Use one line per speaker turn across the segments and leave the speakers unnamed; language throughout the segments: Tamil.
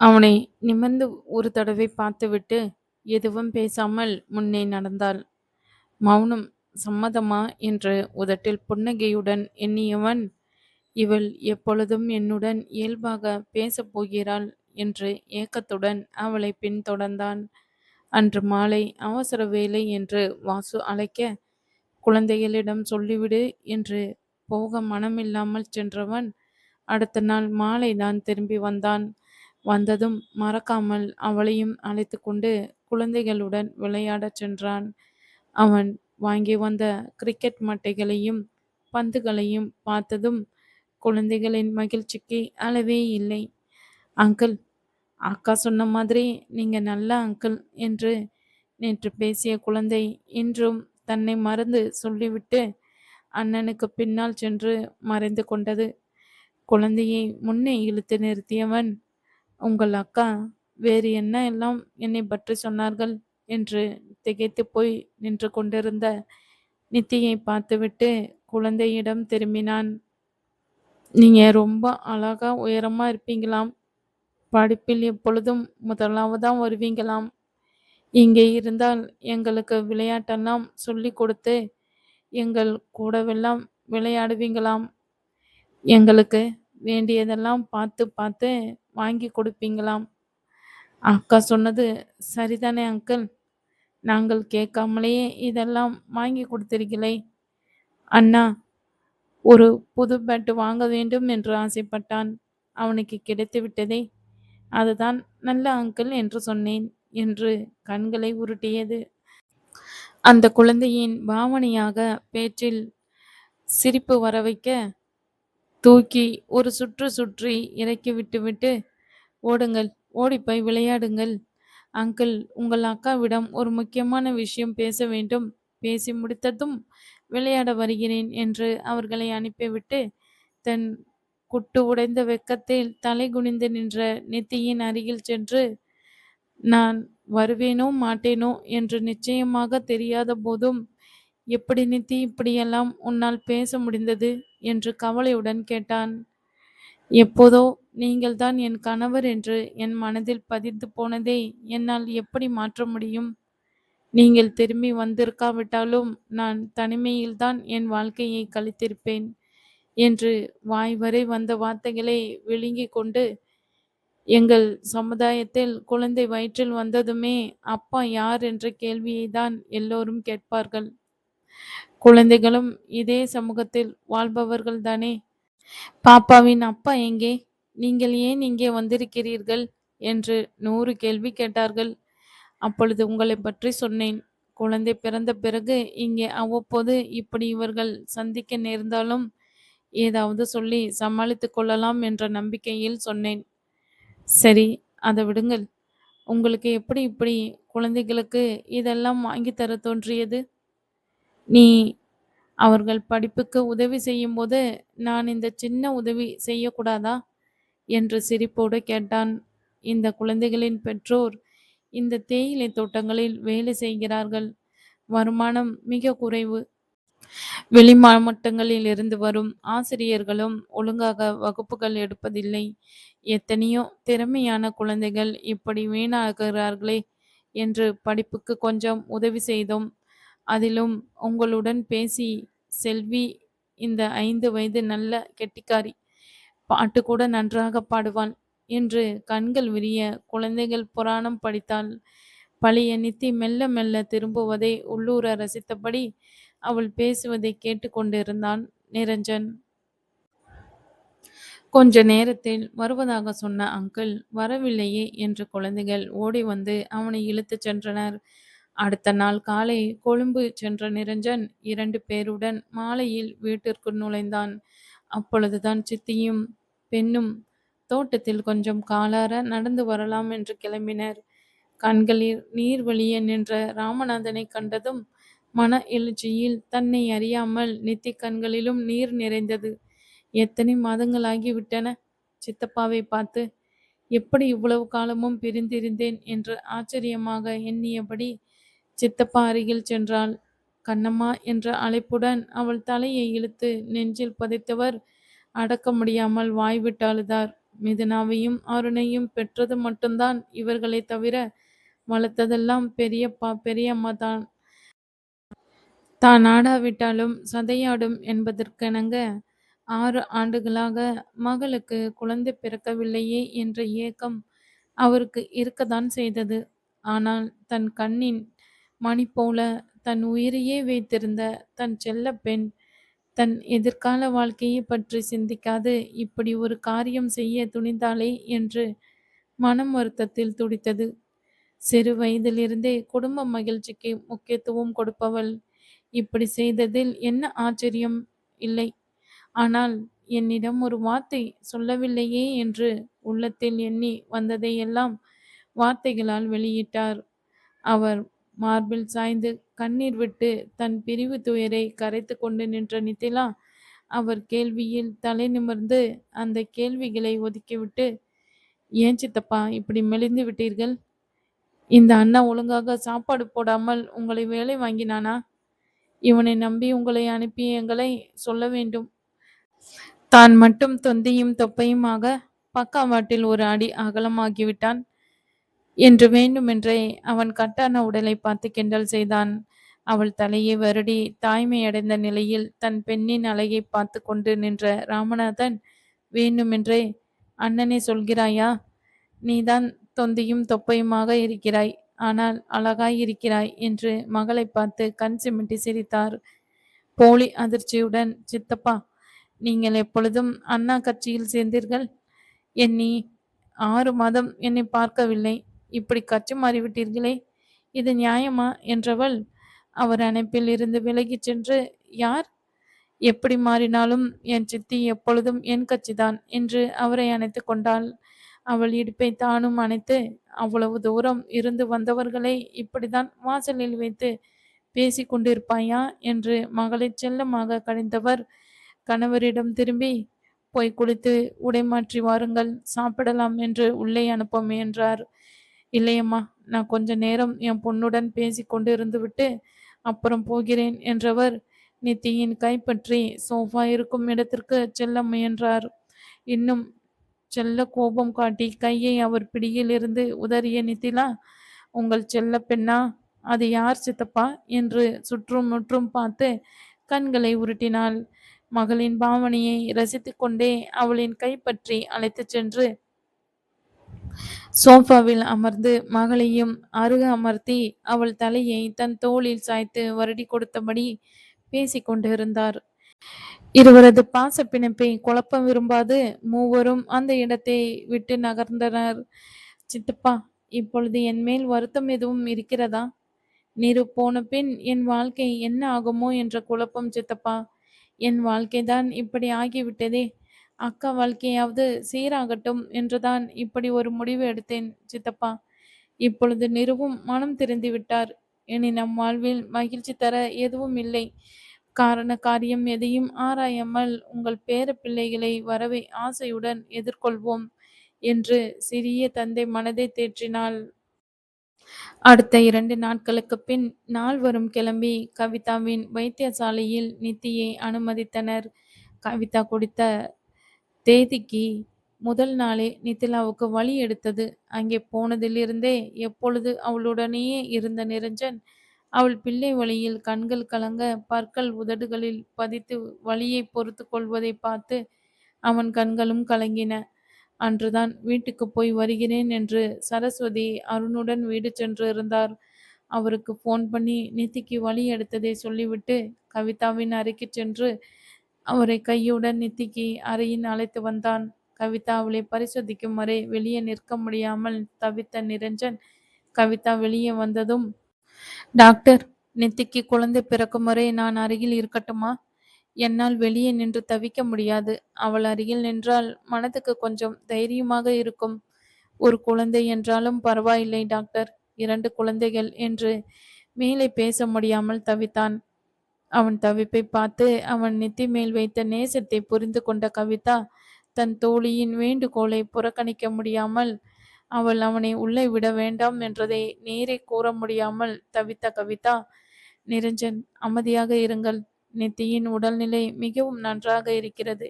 அவனை நிமிர்ந்து ஒரு தடவை பார்த்துவிட்டு எதுவும் பேசாமல் முன்னே நடந்தாள். மௌனம் சம்மதமா? என்று உதட்டில் புன்னகையுடன் எண்ணியவன் இவள் எப்பொழுதும் என்னுடன் இயல்பாக பேசப் போகிறாள் என்று ஏக்கத்துடன் அவளை பின்தொடர்ந்தான் அன்று மாலை அவசர வேலை என்று வாசு அழைக்க குழந்தைகளிடம் சொல்லிவிடு என்று போக மனமில்லாமல் சென்றவன் அடுத்த நாள் மாலைதான் திரும்பி வந்தான். வந்ததும் மறக்காமல் அவளையும் அழைத்து கொண்டு குழந்தைகளுடன் விளையாடச் சென்றான். அவன் வாங்கி வந்த கிரிக்கெட் மட்டைகளையும் பந்துகளையும் பார்த்ததும் குழந்தைகளின் மகிழ்ச்சிக்கு அளவே இல்லை. அங்கிள் அக்கா சொன்ன மாதிரி நீங்க நல்ல அங்கிள் என்று நேற்று பேசிய குழந்தை இன்றும் தன்னை மறந்து சொல்லிவிட்டு அண்ணனுக்கு பின்னால் சென்று மறைந்து கொண்டது. குழந்தையை முன்னே இழுத்து நிறுத்தியவன் உங்கள் அக்கா வேறு என்ன எல்லாம் என்னை பற்றி சொன்னார்கள் என்று திகைத்து போய் நின்று கொண்டிருந்த நித்தியை பார்த்துவிட்டு குழந்தையிடம் திரும்பினான். நீங்க ரொம்ப அழகா உயரமா இருப்பீங்களாம். படிப்பில் எப்பொழுதும் முதலாவதான் வருவீங்களாம். இங்கே இருந்தால் எங்களுக்கு விளையாட்டெல்லாம் சொல்லி கொடுத்து எங்கள் கூடவெல்லாம் விளையாடுவீங்களாம். எங்களுக்கு வேண்டியதெல்லாம் பார்த்து பார்த்து வாங்கி கொடுப்பீங்களாம்? அக்கா சொன்னது சரிதானே அங்கிள். நாங்கள் கேட்காமலேயே இதெல்லாம் வாங்கி கொடுத்திருக்கலை அண்ணா ஒரு புது பேட்டு வாங்க வேண்டும் என்று ஆசைப்பட்டான். அவனுக்கு கிடைத்து விட்டதே அதுதான் நல்ல அங்கிள் என்று சொன்னேன் என்று கண்களை உருட்டியது. அந்த குழந்தையின் பாவனையாக பேச்சில் சிரிப்பு வர வைக்க தூக்கி ஒரு சுற்று சுற்றி இறக்கி விட்டுவிட்டு ஓடுங்கள் ஓடிப்போய் விளையாடுங்கள். அங்கிள் உங்கள் அக்காவிடம் ஒரு முக்கியமான விஷயம் பேச வேண்டும். பேசி முடித்ததும் விளையாட வருகிறேன் என்று அவர்களை அனுப்பிவிட்டு தன் குட்டு உடைந்த வெக்கத்தில் தலை குனிந்து நின்ற நித்தியின் அருகில் சென்று நான் வருவேனோ மாட்டேனோ என்று நிச்சயமாக தெரியாத போதும் எப்படி நித்தி இப்படியெல்லாம் உன்னால் பேச முடிந்தது? என்று கவலையுடன் கேட்டான். எப்போதோ நீங்கள்தான் என் கணவர் என்று என் மனதில் பதிந்து போனதை என்னால் எப்படி மாற்ற முடியும்? நீங்கள் திரும்பி வந்திருக்காவிட்டாலும் நான் தனிமையில்தான் என் வாழ்க்கையை கழித்திருப்பேன் என்று வாய் வரை வந்த வார்த்தைகளை விழுங்கி கொண்டு எங்கள் சமுதாயத்தில் குழந்தை வயிற்றில் வந்ததுமே அப்பா யார்? என்ற கேள்வியை தான் எல்லோரும் கேட்பார்கள். குழந்தைகளும் இதே சமூகத்தில் வாழ்பவர்கள் தானே? பாப்பாவின் அப்பா எங்கே? நீங்கள் ஏன் இங்கே வந்திருக்கிறீர்கள்? என்று நூறு கேள்வி கேட்டார்கள். அப்பொழுது உங்களை பற்றி சொன்னேன். குழந்தை பிறந்த பிறகு இங்கே அவ்வப்போது இப்படி இவர்கள் சந்திக்க நேர்ந்தாலும் ஏதாவது சொல்லி சமாளித்து கொள்ளலாம் என்ற நம்பிக்கையில் சொன்னேன். சரி அதை விடுங்கள். உங்களுக்கு எப்படி இப்படி குழந்தைகளுக்கு இதெல்லாம் வாங்கி தர தோன்றியது? நீ அவர்கள் படிப்புக்கு உதவி செய்யும்போது நான் இந்த சின்ன உதவி செய்யக்கூடாதா? என்று சிரிப்போடு கேட்டான். இந்த குழந்தைகளின் பெற்றோர் இந்த தேயிலை தோட்டங்களில் வேலை செய்கிறார்கள். வருமானம் மிக குறைவு. வெளி மாவட்டங்களில் இருந்து வரும் ஆசிரியர்களும் ஒழுங்காக வகுப்புகள் எடுப்பதில்லை. எத்தனையோ திறமையான குழந்தைகள் இப்படி வீணாகிறார்களே என்று படிப்புக்கு கொஞ்சம் உதவி செய்தோம். அதிலும் உங்களுடன் பேசி செல்வி இந்த ஐந்து வயது நல்ல கெட்டிக்காரி. பாட்டு கூட நன்றாக பாடுவாள் என்று கண்கள் விரிய குழந்தைகள் புராணம் படித்தாள் பழைய நித்தி மெல்ல மெல்ல திரும்புவதை உள்ளூர ரசித்தபடி அவள் பேசுவதை கேட்டுக்கொண்டிருந்தான் நிரஞ்சன். கொஞ்ச நேரத்தில் வருவதாக சொன்ன அங்கிள் வரவில்லையே என்று குழந்தைகள் ஓடி வந்து அவனை இழுத்துச் சென்றனர். அடுத்த நாள் காலை கொழும்பு சென்ற நிரஞ்சன் இரண்டு பேருடன் மாலையில் வீட்டிற்கு நுழைந்தான். அப்பொழுதுதான் சித்தியும் பெண்ணும் தோட்டத்தில் கொஞ்சம் காலார நடந்து வரலாம் என்று கிளம்பினர். கண்களில் நீர் வழிய நின்ற ராமநாதனை கண்டதும் மன எழுச்சியில் தன்னை அறியாமல் நித்தி கண்களிலும் நீர் நிறைந்தது. எத்தனை மாதங்களாகி விட்டன? சித்தப்பாவை பார்த்து எப்படி இவ்வளவு காலமும் பிரிந்திருந்தேன்? என்று ஆச்சரியமாக எண்ணியபடி சித்தப்பா அருகில் சென்றாள். கண்ணம்மா என்ற அழைப்புடன் அவள் தலையை இழுத்து நெஞ்சில் புதைத்தவர் அடக்க முடியாமல் வாய்விட்டு அழுதார். மிதுனாவையும் அருணையும் பெற்றது மட்டும்தான் இவர்களை தவிர வளர்த்ததெல்லாம் பெரியப்பா பெரியம்மா தான். தான் ஆடாவிட்டாலும் சதையாடும் என்பதற்கெனங்க ஆறு ஆண்டுகளாக மகளுக்கு குழந்தை பிறக்கவில்லையே என்ற ஏக்கம் அவருக்கு இருக்கத்தான் செய்தது. ஆனால் தன் கண்ணின் மணி போல தன் உயிரையே வைத்திருந்த தன் செல்ல பெண் தன் எதிர்கால வாழ்க்கையை பற்றி சிந்திக்காது. இப்படி ஒரு காரியம் செய்ய துணிந்தாளே என்று மனம் வருத்தத்தில் துடித்தது. சிறு வயதிலிருந்தே குடும்ப மகிழ்ச்சிக்கு முக்கியத்துவம் கொடுப்பவள். இப்படி செய்ததில் என்ன ஆச்சரியம்? இல்லை. ஆனால் என்னிடம் ஒரு வார்த்தை சொல்லவில்லையே என்று உள்ளத்தில் எண்ணி வந்ததையெல்லாம் வார்த்தைகளால் வெளியிட்டார். அவர் மார்பில் சாய்ந்து கண்ணீர் விட்டு தன் பிரிவு துயரை கரைத்து கொண்டு நின்ற நித்திலா அவர் கேள்வியில் தலை நிமிர்ந்து அந்த கேள்விகளை ஒதுக்கிவிட்டு ஏன் சித்தப்பா இப்படி மெலிந்து விட்டீர்கள்? இந்த அண்ணா ஒழுங்காக சாப்பாடு போடாமல் உங்களை வேலை வாங்கினானா? இவனை நம்பி உங்களை அனுப்பி எங்களை சொல்ல வேண்டும். தான் மட்டும் தொந்தியும் தொப்பையுமாக பக்காவாட்டில் ஒரு அடி அகலமாகிவிட்டான். என்று வேண்டுமென்றே அவன் கட்டான உடலை பார்த்து கிண்டல் செய்தான். அவள் தலையை வருடி தாய்மையடைந்த நிலையில் தன் பெண்ணின் அலையை பார்த்து கொண்டு நின்ற ராமநாதன் வேண்டுமென்றே அண்ணனே சொல்கிறாயா? நீதான் தொந்தியும் தொப்பையுமாக இருக்கிறாய். ஆனால் அழகாய் இருக்கிறாய் என்று மகளை பார்த்து கண் சிமிட்டி சிரித்தார். போலி அதிர்ச்சியுடன் சித்தப்பா நீங்கள் எப்பொழுதும் அண்ணா கட்சியில் சேர்ந்தீர்கள். என்னி ஆறு மாதம் என்னை பார்க்கவில்லை. இப்படி கட்சி மாறிவிட்டீர்களே இது நியாயமா? என்றவள் அவர் அணைப்பில் இருந்து விலகிச் சென்று யார்? எப்படி மாறினாலும் என் சித்தி எப்பொழுதும் என் கட்சிதான் என்று அவரை அணைத்து கொண்டாள். அவள் இடுப்பை தானும் அணைத்து அவ்வளவு தூரம் இருந்து வந்தவர்களை இப்படிதான் வாசலில் வைத்து பேசி கொண்டிருப்பாயா? என்று மகளை செல்லமாக கழிந்தவர் கணவரிடம் திரும்பி போய் குளித்து உடை மாற்றி வாருங்கள் சாப்பிடலாம் என்று உள்ளே அனுப்ப முயன்றார். இல்லையம்மா நான் கொஞ்ச நேரம் என் பொண்ணுடன் பேசி கொண்டு இருந்துவிட்டு அப்புறம் போகிறேன் என்றவர் நித்தியின் கைப்பற்றி சோஃபா இருக்கும் இடத்திற்கு செல்ல முயன்றார். இன்னும் செல்ல கோபம் காட்டி கையை அவர் பிடியில் இருந்து உதறிய நித்திலா உங்கள் செல்ல பெண்ணா அது யார் சித்தப்பா? என்று சுற்றும் முற்றும் பார்த்து கண்களை உருட்டினாள். மகளின் பாவனையை ரசித்து கொண்டே அவளின் கைப்பற்றி அழைத்துச் சென்று சோஃபாவில் அமர்ந்து மகளையும் அருக அமர்த்தி அவள் தலையை தன் தோளில் சாய்த்து வருடி கொடுத்தபடி பேசிக்கொண்டிருந்தார் இருவரது பாச பிணைப்பை குழப்ப விரும்பாது மூவரும் அந்த இடத்தை விட்டு நகர்ந்தனர். சித்தப்பா இப்பொழுது என் மேல் வருத்தம் எதுவும் இருக்கிறதா? நீரு போன பின் என் வாழ்க்கை என்ன ஆகுமோ என்ற குழப்பம் சித்தப்பா. என் வாழ்க்கைதான் இப்படி ஆகிவிட்டதே. அக்கா வாழ்க்கையாவது சீராகட்டும் என்றுதான் இப்படி ஒரு முடிவு எடுத்தேன் சித்தப்பா. இப்பொழுது நிருவும் மனம் திறந்து விட்டார். இனி நம் வாழ்வில் மகிழ்ச்சி தர எதுவும் இல்லை. காரண காரியம் எதையும் ஆராயாமல் உங்கள் பேர பிள்ளைகளை வரவை ஆசையுடன் எதிர்கொள்வோம் என்று சிறிய தந்தை மனதை தேற்றினாள். அடுத்த இரண்டு நாட்களுக்கு பின் நால்வரும் கிளம்பி கவிதாவின் வைத்தியசாலையில் நித்தியை அனுமதித்தனர். கவிதா கொடுத்த தேதிக்கு முதல் நாளே நித்திலாவுக்கு வழி எடுத்தது. அங்கே போனதிலிருந்தே எப்பொழுது அவளுடனேயே இருந்த நிரஞ்சன் அவள் பிள்ளை வழியில் கண்கள் கலங்க பற்கள் உதடுகளில் பதித்து வழியை பொறுத்து கொள்வதை பார்த்து அவன் கண்களும் கலங்கின. அன்றுதான் வீட்டுக்கு போய் வருகிறேன் என்று சரஸ்வதி அருணுடன் வீடு சென்று இருந்தார். அவருக்கு ஃபோன் பண்ணி நித்திக்கு வழி எடுத்ததை சொல்லிவிட்டு கவிதாவின் அறைக்கு சென்று அவரை கையுடன் நித்திக்கு அறையின் அழைத்து வந்தான். கவிதா அவளை பரிசோதிக்கும் வரை வெளியே நிற்க முடியாமல் தவித்த நிரஞ்சன் கவிதா வெளியே வந்ததும் டாக்டர் நித்திக்கு குழந்தை பிறக்கும் வரை நான் அருகில் இருக்கட்டுமா? என்னால் வெளியே நின்று தவிக்க முடியாது. அவள் அருகில் நின்றால் மனதுக்கு கொஞ்சம் தைரியமாக இருக்கும். ஒரு குழந்தை என்றாலும் பரவாயில்லை டாக்டர். இரண்டு குழந்தைகள் என்று மேலே பேச முடியாமல் தவித்தான். அவன் தவிப்பை பார்த்து அவன் நெத்தி மேல் வைத்த நேசத்தை புரிந்து கொண்ட கவிதா தன் தோழியின் வேண்டுகோளை புறக்கணிக்க முடியாமல் அவள் அவனை உள்ளே விட வேண்டாம் என்றதை நேரே கூற முடியாமல் தவித்த கவிதா நிரஞ்சன் அமைதியாக இருங்கள். நித்தியின் உடல்நிலை மிகவும் நன்றாக இருக்கிறது.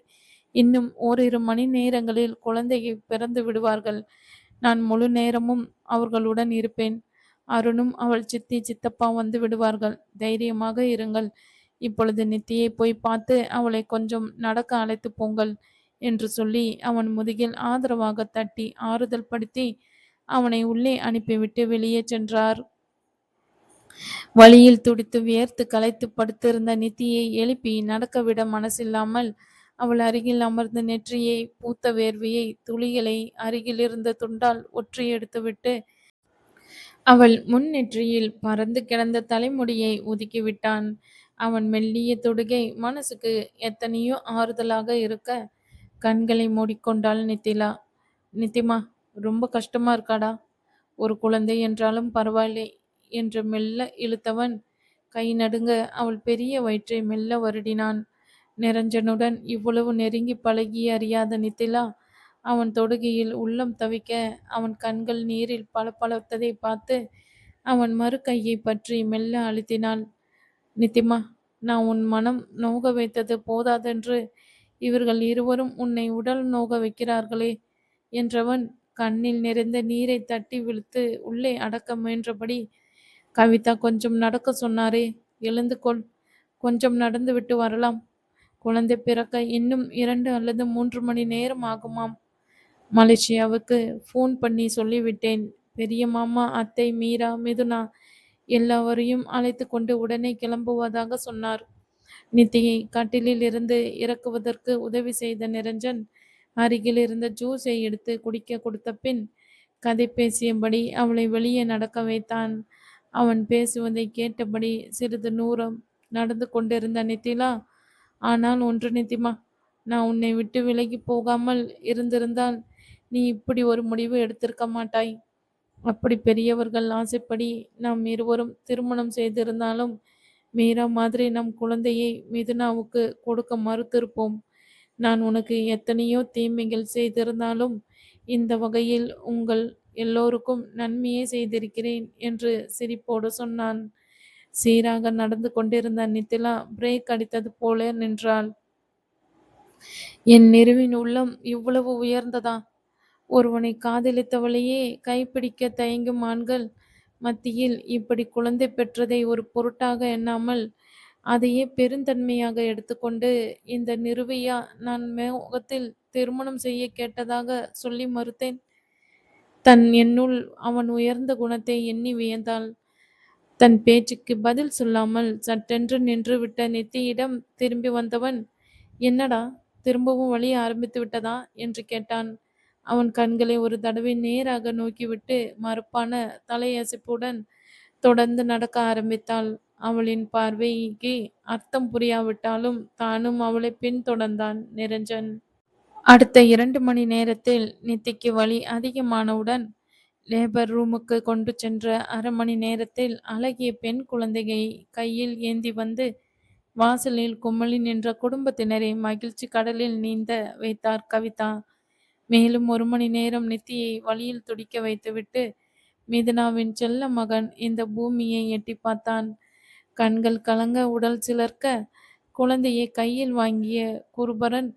இன்னும் ஓரிரு மணி நேரங்களில் குழந்தையை பிறந்து விடுவார்கள். நான் முழு நேரமும் அவர்களுடன் இருப்பேன். அருணும் அவள் சித்தி சித்தப்பா வந்து விடுவார்கள். தைரியமாக இருங்கள். இப்பொழுது நித்தியை போய் பார்த்து அவளை கொஞ்சம் நடக்க அழைத்து போங்கள் என்று சொல்லி அவன் முதுகில் ஆதரவாக தட்டி ஆறுதல் படுத்தி அவனை உள்ளே அனுப்பிவிட்டு வெளியே சென்றார். வழியில் துடித்து வியர்த்து களைத்து படுத்திருந்த நித்தியை எழுப்பி நடக்கவிட மனசில்லாமல் அவள் அருகில் அமர்ந்து நெற்றியை பூத்த வேர்வையை துளிகளை அருகில் இருந்த துண்டால் ஒற்றி எடுத்துவிட்டு அவள் முன் நெற்றியில் பறந்து கிடந்த தலைமுடியை ஒதுக்கிவிட்டான் அவன் மெல்லிய தொடுகை மனசுக்கு எத்தனையோ ஆறுதலாக இருக்க கண்களை மூடிக்கொண்டாள் நித்திலா. நித்திமா ரொம்ப கஷ்டமா இருக்காடா? ஒரு குழந்தை என்றாலும் பரவாயில்லை என்று மெல்ல இழுத்தவன் கை நடுங்க அவள் பெரிய வயிற்றை மெல்ல வருடினான். நிரஞ்சனுடன் இவ்வளவு நெருங்கி பழகி அறியாத நித்திலா அவன் தொடுகையில் உள்ளம் தவிக்க அவன் கண்கள் நீரில் பளபளத்ததை பார்த்து அவன் மறு கையை பற்றி மெல்ல அழுத்தினாள். நித்திமா நான் உன் மனம் நோக வைத்தது போதாதென்று இவர்கள் இருவரும் உன்னை உடல் நோக வைக்கிறார்களே என்றவன் கண்ணில் நிறைந்த நீரை தட்டி விழுத்து உள்ளே அடக்க முயன்றபடி கவிதா கொஞ்சம் நடக்க சொன்னாரே எழுந்து கொள் கொஞ்சம் நடந்து விட்டு வரலாம். குழந்தை பிறக்க இன்னும் இரண்டு அல்லது மூன்று மணி நேரம் ஆகுமாம். மலேசியாவுக்கு ஃபோன் பண்ணி சொல்லிவிட்டேன். பெரிய மாமா அத்தை மீரா மிதுனா எல்லாவரையும் அழைத்து கொண்டு உடனே கிளம்புவதாக சொன்னார். நித்தியை கட்டிலில் இருந்து இறக்குவதற்கு உதவி செய்த நிரஞ்சன் அருகில் இருந்த ஜூஸை எடுத்து குடிக்க கொடுத்த பின் கதை பேசியபடி அவளை வெளியே நடக்க வைத்தான். அவன் பேசுவதை கேட்டபடி சிறிது நூறம் நடந்து கொண்டிருந்த நித்திலா ஆனால் ஒன்று நித்திமா நான் உன்னை விட்டு விலகி போகாமல் இருந்திருந்தால் நீ இப்படி ஒரு முடிவு எடுத்திருக்க மாட்டாய். அப்படி பெரியவர்கள் ஆசைப்படி நாம் இருவரும் திருமணம் செய்திருந்தாலும் மீரா மாதிரி நம் குழந்தையை மிதுனாவுக்கு கொடுக்க மறுத்திருப்போம். நான் உனக்கு எத்தனையோ தீமைகள் செய்திருந்தாலும் இந்த வகையில் உங்கள் எல்லோருக்கும் நன்மையே செய்திருக்கிறேன் என்று சிரிப்போடு சொன்னான். சீராக நடந்து கொண்டிருந்த நித்திலா பிரேக் அடித்தது போல நின்றாள். என் நிறுவின் உள்ளம் இவ்வளவு உயர்ந்ததா? ஒருவனை காதலித்தவளையே கைப்பிடிக்க தயங்கும் ஆண்கள் மத்தியில் இப்படி குழந்தை பெற்றதை ஒரு பொருட்டாக எண்ணாமல் அதையே பெருந்தன்மையாக எடுத்துக்கொண்டு இந்த நிறுவையா நான் முகத்தில் திருமணம் செய்ய கேட்டதாக சொல்லி மறுத்தேன். தன் என்னுள் அவன் உயர்ந்த குணத்தை எண்ணி வியந்தாள். தன் பேச்சுக்கு பதில் சொல்லாமல் சட்டென்று நின்று விட்ட நெத்தியிடம் திரும்பி வந்தவன் என்னடா திரும்பவும் வழி ஆரம்பித்து விட்டதா? என்று கேட்டான். அவன் கண்களை ஒரு தடவை நேராக நோக்கிவிட்டு மறுப்பான தலையசைப்புடன் தொடர்ந்து நடக்க ஆரம்பித்தாள். அவளின் பார்வைக்கு அர்த்தம் புரியாவிட்டாலும் தானும் அவளை பின்தொடர்ந்தான் நிரஞ்சன். அடுத்த இரண்டு மணி நேரத்தில் நித்திக்கு வலி அதிகமானவுடன் லேபர் ரூமுக்கு கொண்டு சென்ற அரை மணி நேரத்தில் அழகிய பெண் குழந்தையை கையில் ஏந்தி வந்து வாசலில் கும்மலி நின்ற குடும்பத்தினரை மகிழ்ச்சி கடலில் நீந்த வைத்தார் கவிதா. மேலும் ஒரு மணி நேரம் நித்தியை வழியில் துடிக்க வைத்துவிட்டு மிதுனாவின் செல்ல மகன் இந்த பூமியை எட்டி பார்த்தான். கண்கள் கலங்க உடல் சிலர்க்க குழந்தையை கையில் வாங்கிய குருபரன்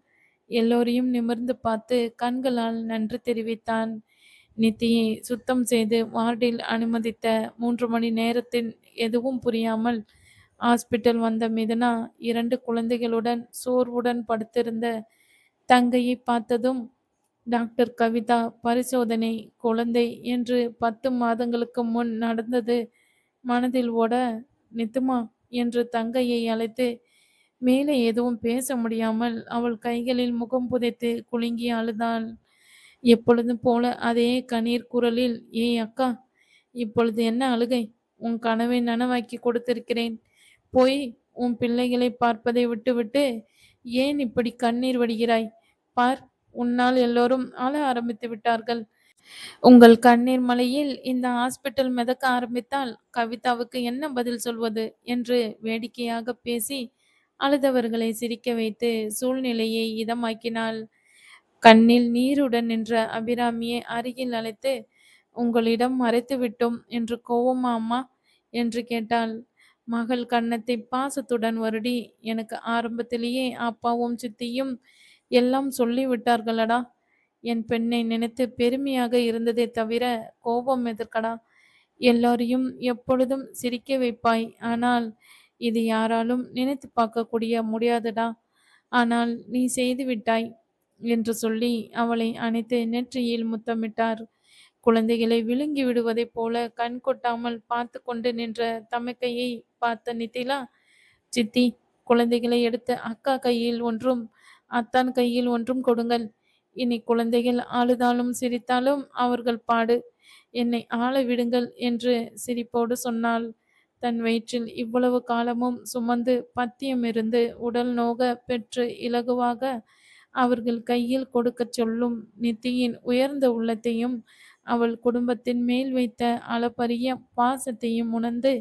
எல்லோரையும் நிமிர்ந்து பார்த்து கண்களால் நன்றி தெரிவித்தான். நித்தியை சுத்தம் செய்து வார்டில் அனுமதித்த மூன்று மணி நேரத்தில் எதுவும் புரியாமல் ஹாஸ்பிட்டல் வந்த மிதுனா இரண்டு குழந்தைகளுடன் சோர்வுடன் படுத்திருந்த தங்கையை பார்த்ததும் டாக்டர் கவிதா பரிசோதனை குழந்தை என்று பத்து மாதங்களுக்கு முன் நடந்தது. மனதில் ஓட நித்துமா என்று தங்கையை அழைத்து மேலே எதுவும் பேச முடியாமல் அவள் கைகளில் முகம் புதைத்து குலுங்கி அழுதாள். எப்பொழுதும் போல அதே கண்ணீர் குரலில் ஏய் அக்கா இப்பொழுது என்ன அழுகை? உன் கனவை நனவாக்கி கொடுத்திருக்கிறேன். போய் உன் பிள்ளைகளை பார்ப்பதை விட்டுவிட்டு ஏன் இப்படி கண்ணீர் வடிகிறாய்? பார் உன்னால் எல்லோரும் அழ ஆரம்பித்து விட்டார்கள். உங்கள் கண்ணீர் மலையில் இந்த ஹாஸ்பிட்டல் மிதக்க ஆரம்பித்தால் கவிதாவுக்கு என்ன பதில் சொல்வது? என்று வேடிக்கையாக பேசி அழுதவர்களை சிரிக்க வைத்து சூழ்நிலையை இதமாக்கினாள். கண்ணில் நீருடன் நின்ற அபிராமியை அருகில் அழைத்து உங்களிடம் மறைத்து விட்டோம் என்று கோவமா அம்மா? என்று கேட்டாள். மகள் கன்னத்தை பாசத்துடன் வருடி எனக்கு ஆரம்பத்திலேயே அப்பாவும் சித்தியும் எல்லாம் சொல்லிவிட்டார்களடா. என் பெண்ணை நினைத்து பெருமையாக இருந்ததே தவிர கோபம் எதற்கடா? எல்லாரையும் எப்பொழுதும் சிரிக்க வைப்பாய். ஆனால் இது யாராலும் நினைத்து பார்க்கக்கூடிய முடியாதுடா. ஆனால் நீ செய்து விட்டாய் என்று சொல்லி அவளை அணைத்து நெற்றியில் முத்தமிட்டார். குழந்தைகளை விழுங்கி விடுவதைப் போல கண் கொட்டாமல் பார்த்து கொண்டு நின்ற தமக்கையை பார்த்த நித்திலா சித்தி குழந்தைகளை எடுத்து அக்கா கையில் ஒன்றும் அத்தான் கையில் ஒன்றும் கொடுங்கள். இனி குழந்தைகள் அழுதாலும் சிரித்தாலும் அவர்கள் பாடு. என்னை ஆள விடுங்கள் என்று சிரிப்போடு சொன்னாள். தன் வயிற்றில் இவ்வளவு காலமும் சுமந்து பத்தியமிருந்து உடல் நோக பெற்று இலகுவாக அவர்கள் கையில் கொடுக்கச் சொல்லும் நித்தியின் உயர்ந்த உள்ளத்தையும் அவள் குடும்பத்தின் மேல் வைத்த அளப்பரிய பாசத்தையும் உணர்ந்து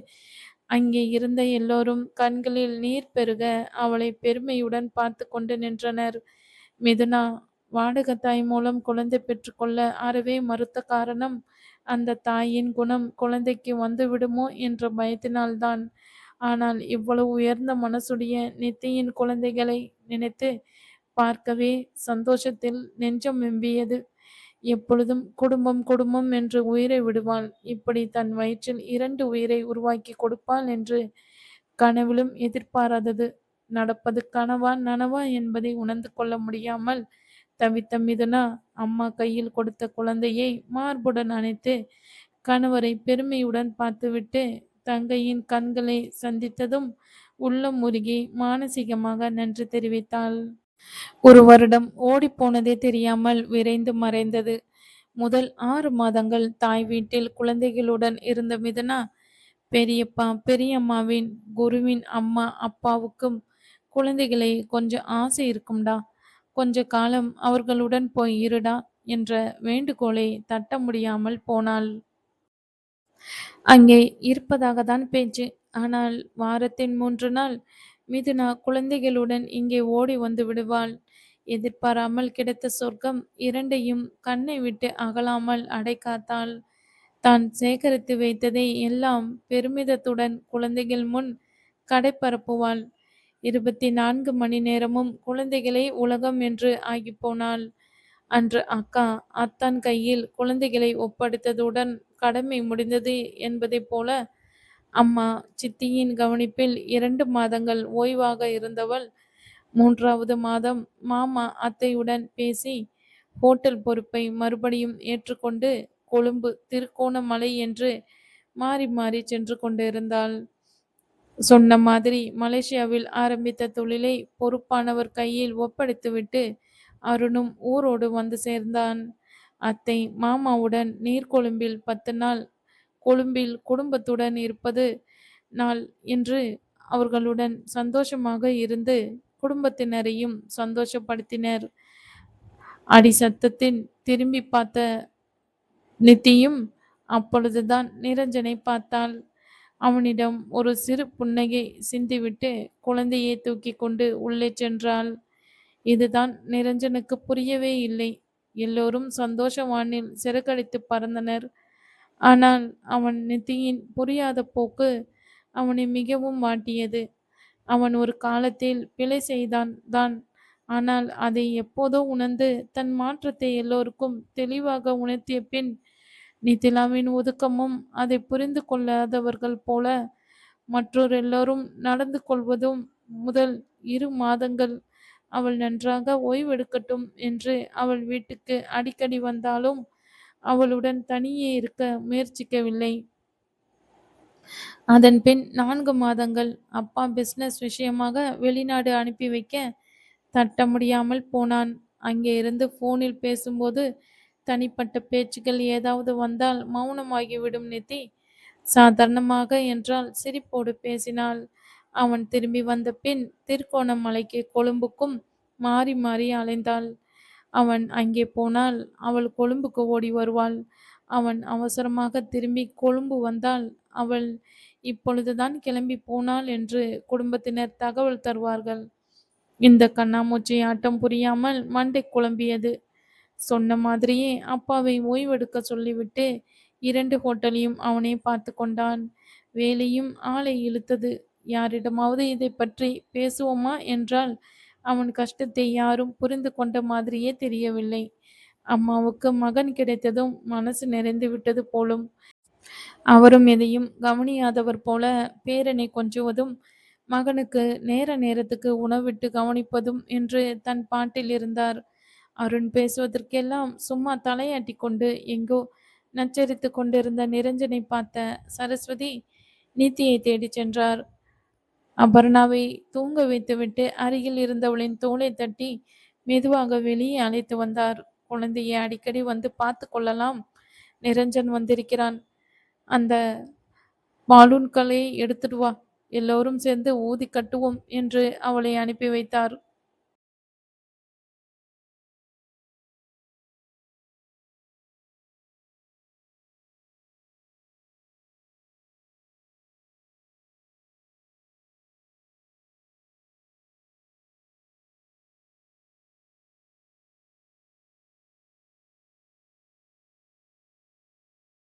அங்கே இருந்த எல்லோரும் கண்களில் நீர் பெருக அவளை பெருமையுடன் பார்த்து கொண்டு நின்றனர். மிதுனா வாடகத்தாய் மூலம் குழந்தை பெற்றுக்கொள்ள அறவே மறுத்த காரணம் அந்த தாயின் குணம் குழந்தைக்கு வந்துவிடுமோ என்ற பயத்தினால்தான். ஆனால் இவ்வளவு உயர்ந்த மனசுடைய நித்தியின் குழந்தைகளை நினைத்து பார்க்கவே சந்தோஷத்தில் நெஞ்சம் வெம்பியது எப்பொழுதும் குடும்பம் குடும்பம் என்று உயிரை விடுவாள் இப்படி தன் வயிற்றில் இரண்டு உயிரை உருவாக்கி கொடுப்பாள் என்று கனவிலும் எதிர்பாராதது. நடப்பது கனவா நனவா என்பதை உணர்ந்து கொள்ள முடியாமல் தவித்த மிதுனா அம்மா கையில் கொடுத்த குழந்தையை மார்புடன் அணைத்து கணவரை பெருமையுடன் பார்த்துவிட்டு தங்கையின் கண்களை சந்தித்ததும் உள்ளம் முருகி மானசீகமாக நன்றி தெரிவித்தாள். ஒரு வருடம் ஓடிப்போனதே தெரியாமல் விரைந்து மறைந்தது. முதல் ஆறு மாதங்கள் தாய் வீட்டில் குழந்தைகளுடன் இருந்த மிதனா பெரியப்பா பெரியம்மாவின் குருவின் அம்மா அப்பாவுக்கும் குழந்தைகளை கொஞ்சம் ஆசை இருக்கும்டா. கொஞ்ச காலம் அவர்களுடன் போய் இருடா என்ற வேண்டுகோளை தட்ட முடியாமல் போனாள். அங்கே இருப்பதாக தான் பேச்சு. ஆனால் வாரத்தின் மூன்று நாள் மிதுனா குழந்தைகளுடன் இங்கே ஓடி வந்து விடுவாள். எதிர்பாராமல் கிடைத்த சொர்க்கம் இரண்டையும் கண்ணை விட்டு அகலாமல் அடைக்காத்தாள். தான் சேகரித்து வைத்ததை எல்லாம் பெருமிதத்துடன் குழந்தைகள் முன் கடைப்பரப்புவாள் இருபத்தி நான்கு மணி நேரமும் குழந்தைகளே உலகம் என்று ஆகிப்போனாள். அன்று அக்கா அத்தான் கையில் குழந்தைகளை ஒப்படைத்ததுடன் கடமை முடிந்தது என்பதைப் போல அம்மா சித்தியின் கவனிப்பில் இரண்டு மாதங்கள் ஓய்வாக இருந்தவள் மூன்றாவது மாதம் மாமா அத்தையுடன் பேசி ஹோட்டல் பொறுப்பை மறுபடியும் ஏற்றுக்கொண்டு கொழும்பு திருக்கோணமலை என்று மாறி மாறி சென்று கொண்டிருந்தாள். சொன்ன மாதிரி மலேசியாவில் ஆரம்பித்த தொழிலை பொறுப்பானவர் கையில் ஒப்படைத்துவிட்டு அருணும் ஊரோடு வந்து சேர்ந்தான். அத்தை மாமாவுடன் நீர்கொழும்பில் பத்து நாள் கொழும்பில் குடும்பத்துடன் இருப்பது நாள் என்று அவர்களுடன் சந்தோஷமாக இருந்து குடும்பத்தினரையும் சந்தோஷப்படுத்தினர். அடி சத்தத்தின் திரும்பி பார்த்த நித்தியும் அப்பொழுதுதான் நிரஞ்சனை பார்த்தாள். அவனிடம் ஒரு சிறு புன்னகை சிந்திவிட்டு குழந்தையை தூக்கி கொண்டு உள்ளே சென்றாள். இதுதான் நிரஞ்சனுக்கு புரியவே இல்லை. எல்லோரும் சந்தோஷ வானில் சிறகடித்து பறந்தனர். ஆனால் அவன் நிதியின் புரியாத போக்கு அவனை மிகவும் வாட்டியது. அவன் ஒரு காலத்தில் பிழை செய்தான் தான். ஆனால் அதை எப்போதோ உணர்ந்து தன் மாற்றத்தை எல்லோருக்கும் தெளிவாக உணர்த்திய பின் நிதிலாவின் ஒதுக்கமும் அதை புரிந்து கொள்ளாதவர்கள் போல மற்றொரு எல்லோரும் நடந்து கொள்வதும் முதல் இரு மாதங்கள் அவள் நன்றாக ஓய்வெடுக்கட்டும் என்று அவள் வீட்டுக்கு அடிக்கடி வந்தாலும் அவளுடன் தனியே இருக்க முயற்சிக்கவில்லை. அதன் பின் நான்கு மாதங்கள் அப்பா பிசினஸ் விஷயமாக வெளிநாடு அனுப்பி வைக்க தட்ட முடியாமல் போனான். அங்கே இருந்து போனில் பேசும்போது தனிப்பட்ட பேச்சுக்கள் ஏதாவது வந்தால் மௌனமாகிவிடும் நித்தி. சாதாரணமாக என்றால் சிரிப்போடு பேசினாள். அவன் திரும்பி வந்த பின் திருக்கோணமலைக்கு கொழும்புக்கும் மாறி மாறி அலைந்தாள். அவன் அங்கே போனால் அவள் கொழும்புக்கு ஓடி வருவாள். அவன் அவசரமாக திரும்பி கொழும்பு வந்தால் அவள் இப்பொழுதுதான் கிளம்பி போனாள் என்று குடும்பத்தினர் தகவல் தருவார்கள். இந்த கண்ணாமூச்சி ஆட்டம் புரியாமல் மண்டை குழம்பியது. சொன்ன மாதிரியே அப்பாவை ஓய்வெடுக்க சொல்லிவிட்டு இரண்டு ஹோட்டலையும் அவனே பார்த்து கொண்டான். வேலையும் ஆளை இழுத்தது. யாரிடமாவது இதை பற்றி பேசுவோமா என்றால் அவன் கஷ்டத்தை யாரும் புரிந்து கொண்ட மாதிரியே தெரியவில்லை. அம்மாவுக்கு மகன் கிடைத்ததும் மனசு நிறைந்து விட்டது போலும். அவரும் எதையும் கவனியாதவர் போல பேரனை கொஞ்சுவதும் மகனுக்கு நேர நேரத்துக்கு உணவிட்டு கவனிப்பதும் என்று தன் பாட்டில் இருந்தார். அருண் பேசுவதற்கெல்லாம் சும்மா தலையாட்டி கொண்டு எங்கோ நச்சரித்து கொண்டிருந்த நிரஞ்சனை பார்த்த சரஸ்வதி நீத்தியை தேடிச் சென்றார். அபர்ணாவை தூங்க வைத்துவிட்டு அருகில் இருந்தவளின் தோலை தட்டி மெதுவாக வெளியே அழைத்து வந்தார். குழந்தையை அடிக்கடி வந்து பார்த்து கொள்ளலாம். நிரஞ்சன் வந்திருக்கிறான். அந்த பாலூன்களை எடுத்துட்டு வா. எல்லோரும் சேர்ந்து ஊதி கட்டுவோம் என்று அவளை அனுப்பி வைத்தார்.